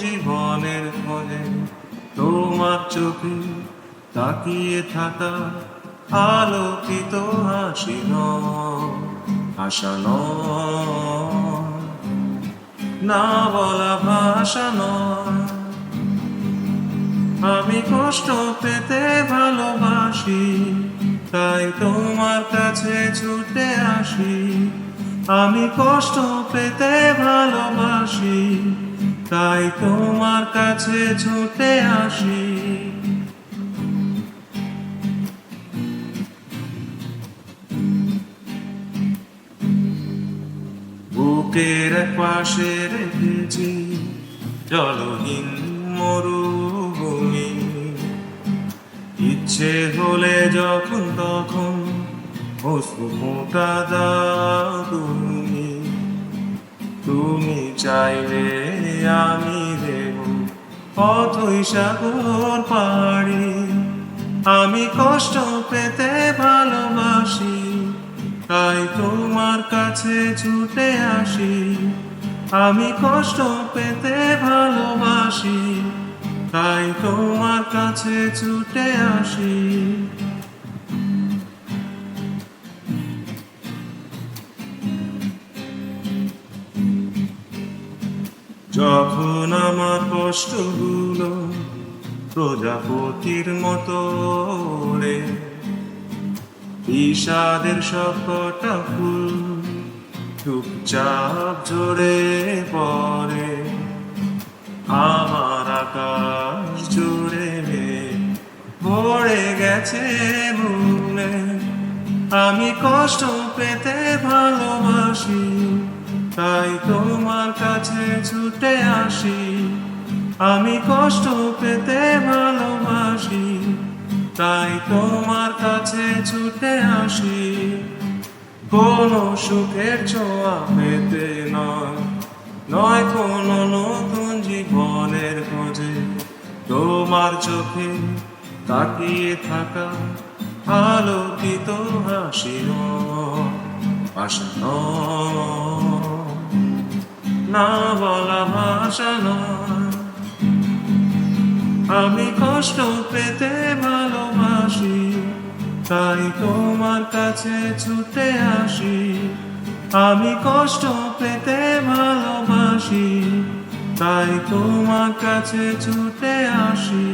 জীবনের খোঁজে তোমার চোখে তাকিয়ে থাকা আলোকিত হাসি আশা না বলা ভাষা নয়। আমি কষ্ট পেতে ভালোবাসি, তাই তোমার কাছে ছুটে আসি। আমি কষ্ট পেতে ভালোবাসি তাই তোমার কাছে ছুটে আসি। বুকের পাশে রেখেছি জলহীন মরুভূমি। ইচ্ছে হলে যখন তখন ফোঁটা দাও তুমি তুমি চাইলে আমি দেব পথই সাগর পাড়ি। আমি কষ্ট পেতে ভালোবাসি, তাই তোমার কাছে ছুটে আসি। আমি কষ্ট পেতে ভালোবাসি, তাই তোমার কাছে ছুটে আসি। যখন আমার কষ্টগুলো প্রজাপতির মতো রে বিষাদের সবকটা ফুল চুপচাপ ঝরে পড়ে, আমার আকাশ জুড়ে ভরে গেছে ভুলে আমি কষ্ট পেতে ভালোবাসি। তাই তোমার কাছে ছুটে আসি। আমি কষ্ট পেতে ভালোবাসি। তাই তোমার কাছে ছুটে আসি। কোন সুখের ছোঁয়া পেতে নয়। নয় কোন নতুন জীবনের খোঁজে। তোমার চোখে তাকিয়ে থাকা আলোকিত হাসি আশা না বলা ভাষা আমি কষ্ট পেতে ভালোবাসি, তাই তোমার কাছে ছুটে আসি। আমি কষ্ট পেতে ভালোবাসি, তাই তোমার কাছে ছুটে আসি।